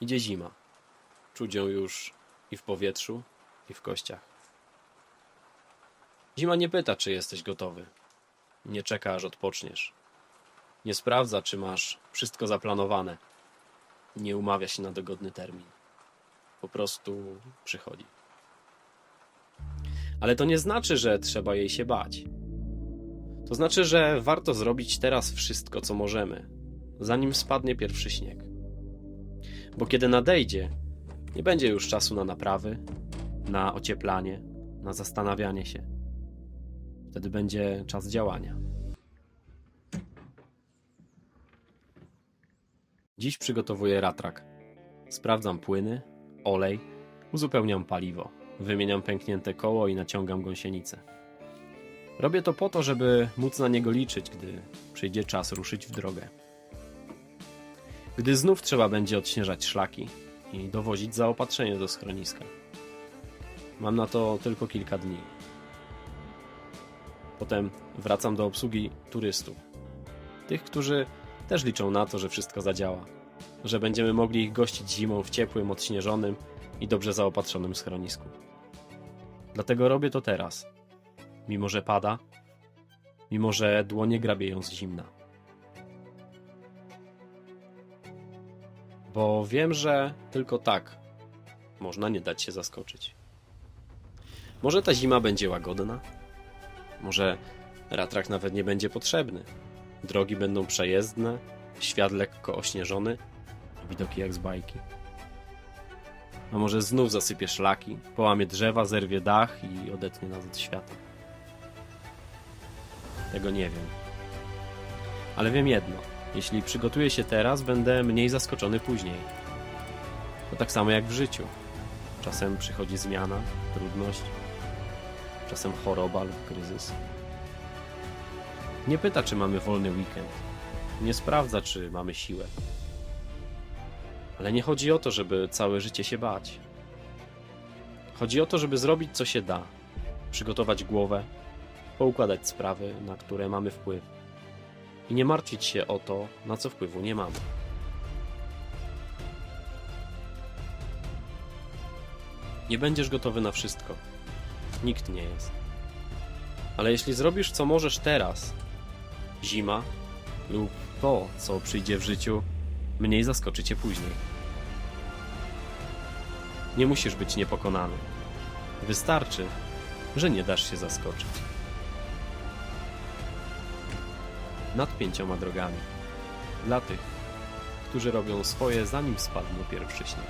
Idzie zima. Czuć ją już i w powietrzu, i w kościach. Zima nie pyta, czy jesteś gotowy. Nie czeka, aż odpoczniesz. Nie sprawdza, czy masz wszystko zaplanowane. Nie umawia się na dogodny termin. Po prostu przychodzi. Ale to nie znaczy, że trzeba jej się bać. To znaczy, że warto zrobić teraz wszystko, co możemy, zanim spadnie pierwszy śnieg. Bo kiedy nadejdzie, nie będzie już czasu na naprawy, na ocieplanie, na zastanawianie się. Wtedy będzie czas działania. Dziś przygotowuję ratrak. Sprawdzam płyny, olej, uzupełniam paliwo, wymieniam pęknięte koło i naciągam gąsienicę. Robię to po to, żeby móc na niego liczyć, gdy przyjdzie czas ruszyć w drogę. Gdy znów trzeba będzie odśnieżać szlaki i dowozić zaopatrzenie do schroniska. Mam na to tylko kilka dni. Potem wracam do obsługi turystów. Tych, którzy też liczą na to, że wszystko zadziała. Że będziemy mogli ich gościć zimą w ciepłym, odśnieżonym i dobrze zaopatrzonym schronisku. Dlatego robię to teraz. Mimo, że pada, mimo, że dłonie grabieją z zimna. Bo wiem, że tylko tak można nie dać się zaskoczyć. Może ta zima będzie łagodna, może ratrak nawet nie będzie potrzebny. Drogi będą przejezdne, świat lekko ośnieżony, widoki jak z bajki. A może znów zasypie szlaki, połamie drzewa, zerwie dach i odetnie nas od świata. Tego nie wiem. Ale wiem jedno. Jeśli przygotuję się teraz, będę mniej zaskoczony później. To tak samo jak w życiu. Czasem przychodzi zmiana, trudność, czasem choroba lub kryzys. Nie pyta, czy mamy wolny weekend. Nie sprawdza, czy mamy siłę. Ale nie chodzi o to, żeby całe życie się bać. Chodzi o to, żeby zrobić co się da. Przygotować głowę, poukładać sprawy, na które mamy wpływ. I nie martwić się o to, na co wpływu nie mamy. Nie będziesz gotowy na wszystko. Nikt nie jest. Ale jeśli zrobisz co możesz teraz, zima lub to, co przyjdzie w życiu, mniej zaskoczy cię później. Nie musisz być niepokonany. Wystarczy, że nie dasz się zaskoczyć. Nad pięcioma drogami. Dla tych, którzy robią swoje zanim spadnie pierwszy śnieg.